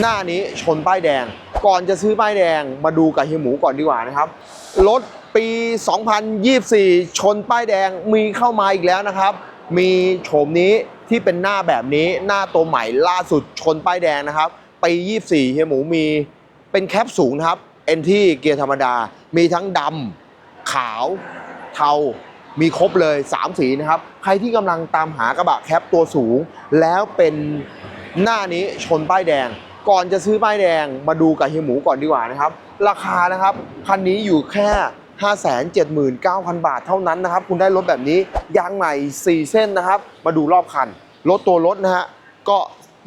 หน้านี้ชนป้ายแดง ก่อนจะซื้อป้ายแดงมาดูกับเฮียหมูก่อนดีกว่านะครับ รถปี 2024 ชนป้ายแดงมีเข้ามาอีกแล้วนะครับ มีโฉมนี้ที่เป็นหน้าแบบนี้หน้าตัวใหม่ล่าสุดชนป้ายแดงนะครับปี 24 เฮียหมูมีเป็นแคปสูงนะครับเอนที่เกียร์ธรรมดา มีทั้งดำขาวเทามีครบเลย 3 สีนะครับ ใครที่กำลังตามหากระบะแคปตัวสูง แล้วเป็นหน้านี้ชนป้ายแดง ก่อนจะซื้อป้ายแดงมาดูกับเฮียหมูก่อนดีกว่านะครับ ราคานะครับคันนี้อยู่แค่ 579,000 บาทเท่านั้นนะครับ คุณได้รถแบบนี้ยางใหม่ 4 เส้นนะครับ มาดูรอบคันรถตัวรถนะฮะก็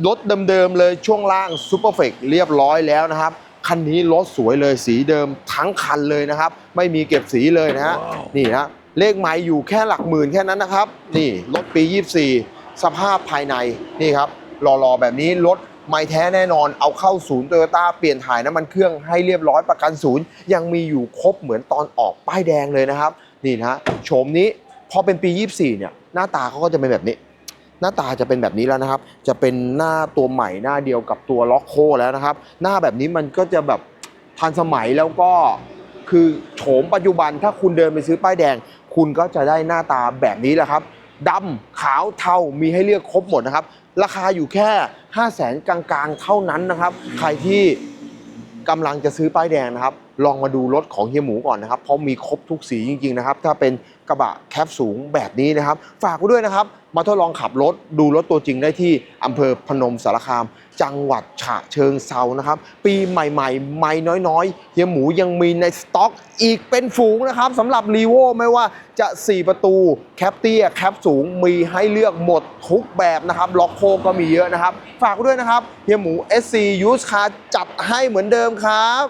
รถเดิมๆเลยช่วงล่างซูเปอร์เฟกเรียบร้อยแล้วนะครับคันนี้รถสวยเลยสีเดิมทั้งคันเลยนะครับ ไม่มีเก็บสีเลยนะฮะนี่ฮะเลขไม้อยู่แค่หลักหมื่นแค่นั้นนะครับ นี่รถปี 24 สภาพภายในนี่ครับหล่อๆแบบนี้รถ ไม่แท้แน่นอนเอาเข้าศูนย์โตโยต้าเปลี่ยนถ่ายน้ำมันเครื่องให้เรียบร้อยประกันศูนย์ยังมีอยู่ครบเหมือนตอนออกป้ายแดงเลยนะครับ นี่นะโฉมนี้พอเป็นปี 24 เนี่ย หน้าตาเขาก็จะเป็นแบบนี้ หน้าตาจะเป็นแบบนี้แล้วนะครับ จะเป็นหน้าตัวใหม่หน้าเดียวกับตัวล็อกโคแล้วนะครับ หน้าแบบนี้มันก็จะแบบทันสมัยแล้วก็คือโฉมปัจจุบันถ้าคุณเดินไปซื้อป้ายแดง คุณก็จะได้หน้าตาแบบนี้แหละครับ ดำขาวเทามีให้เลือกครบหมดนะครับ ราคาอยู่แค่ 5 0 0แสนกลางๆ เท่านั้นนะครับ ใครที่กำลังจะซื้อป้ายแดงนะครับ ลองมาดูรถของเฮียหมูก่อนนะครับ เพราะมีครบทุกสีจริงๆนะครับ ถ้าเป็น กระบะแคปสูงแบบนี้นะครับ ฝากไว้ด้วยนะครับ มาทดลองขับรถดูรถตัวจริงได้ที่อำเภอพนมสารคาม จังหวัดฉะเชิงเซานะครับ ปีใหม่ๆ ไม่น้อยๆเฮียหมูยังมีในสต็อกอีกเป็นฝูงนะครับสำหรับรีโวไม่ว่าจะ 4 ประตูแคปเตี้ยแคปสูงมีให้เลือกหมดทุกแบบนะครับล็อกโคก็มีเยอะนะครับ ฝากไว้ด้วยนะครับเฮียหมู SC Use Car จัดให้เหมือนเดิมครับ